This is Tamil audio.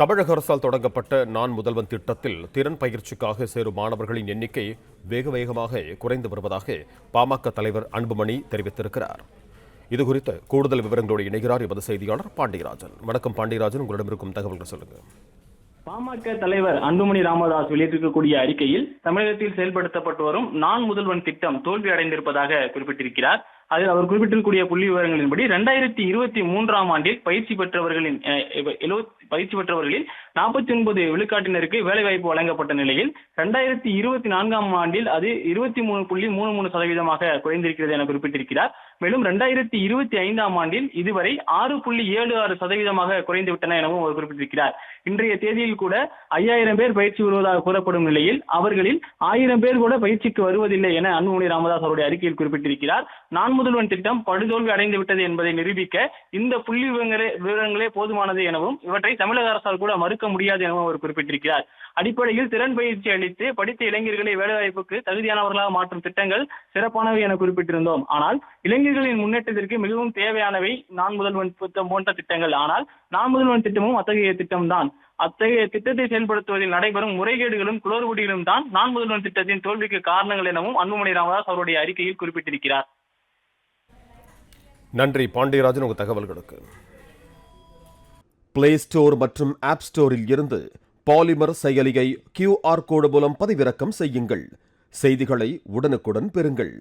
தமிழக அரசால் தொடங்கப்பட்ட நான் முதல்வன் திட்டத்தில் திறன் பயிற்சிக்காக சேரும் மாணவர்களின் எண்ணிக்கை வேக வேகமாக குறைந்து வருவதாக பாமக தலைவர் அன்புமணி தெரிவித்திருக்கிறார். இதுகுறித்த கூடுதல் விவரங்களோடு இணைகிறார் எமது செய்தியாளர் பாண்டியராஜன். வணக்கம் பாண்டியராஜன். உங்களிடம் இருக்கும் தகவல்கள் சொல்லுங்க. பாமக தலைவர் அன்புமணி ராமதாஸ் வெளியிட்டிருக்கக்கூடிய அறிக்கையில் தமிழகத்தில் செயல்படுத்தப்பட்டு வரும் நான் முதல்வன் திட்டம் தோல்வி அடைந்திருப்பதாக குறிப்பிட்டிருக்கிறார். அதில் அவர் குறிப்பிட்டிருக்கக்கூடிய புள்ளி விவரங்களின்படி ரெண்டாயிரத்தி இருபத்தி மூன்றாம் ஆண்டில் பயிற்சி பெற்றவர்களின் எழுபத்தி பயிற்சி பெற்றவர்களில் நாற்பத்தி ஒன்பது விழுக்காட்டினருக்கு வேலைவாய்ப்பு வழங்கப்பட்ட நிலையில் ரெண்டாயிரத்தி இருபத்தி நான்காம் ஆண்டில் அது இருபத்தி மூணு புள்ளி மூணு மூணு சதவீதமாக குறைந்திருக்கிறது என குறிப்பிட்டிருக்கிறார். மேலும் ரெண்டாயிரத்தி இருபத்தி ஐந்தாம் ஆண்டில் இதுவரை ஆறு புள்ளி ஏழு ஆறு சதவீதமாக குறைந்து விட்டன எனவும் அவர் குறிப்பிட்டிருக்கிறார். இன்றைய தேதியில் கூட ஐயாயிரம் பேர் பயிற்சி வருவதாக கூறப்படும் நிலையில் அவர்களில் ஆயிரம் பேர் கூட பயிற்சிக்கு வருவதில்லை என அன்புமணி ராமதாஸ் அவருடைய அறிக்கையில் குறிப்பிட்டிருக்கிறார். நான் முதல்வன் திட்டம் படுதோல்வி அடைந்து விட்டது என்பதை நிரூபிக்க இந்த புள்ளி விவரங்களே விவரங்களே போதுமானது எனவும் இவற்றை தமிழக அரசால் கூட மறுக்க முடியாது எனவும் அவர் குறிப்பிட்டிருக்கிறார். அடிப்படையில் திறன் பயிற்சி அளித்து படித்த இளைஞர்களை வேலைவாய்ப்புக்கு தகுதியானவர்களாக மாற்றும் திட்டங்கள் சிறப்பானவை என குறிப்பிட்டிருந்தோம். ஆனால் இளைஞர்களின் முன்னேற்றத்திற்கு மிகவும் தேவையானவை நான் முதல்வன் திட்டம் போன்ற திட்டங்கள். ஆனால் நான் முதல்வன் திட்டமும் அத்தகைய திட்டம்தான். அத்தகைய திட்டத்தை செயல்படுத்துவதில் நடைபெறும் முறைகேடுகளும் குளறுபடிகளும் தான் நான் முதல்வன் திட்டத்தின் தோல்விக்கு காரணங்கள் எனவும் அன்புமணி ராமதாஸ் அவருடைய அறிக்கையில் குறிப்பிட்டிருக்கிறார். நன்றி பாண்டியராஜன் உங்கள் தகவல்களுக்கு. பிளே ஸ்டோர் மற்றும் ஆப் ஸ்டோரில் இருந்து பாலிமர் செயலியை கியூஆர் கோடு மூலம் பதிவிறக்கம் செய்யுங்கள். செய்திகளை உடனுக்குடன் பெறுங்கள்.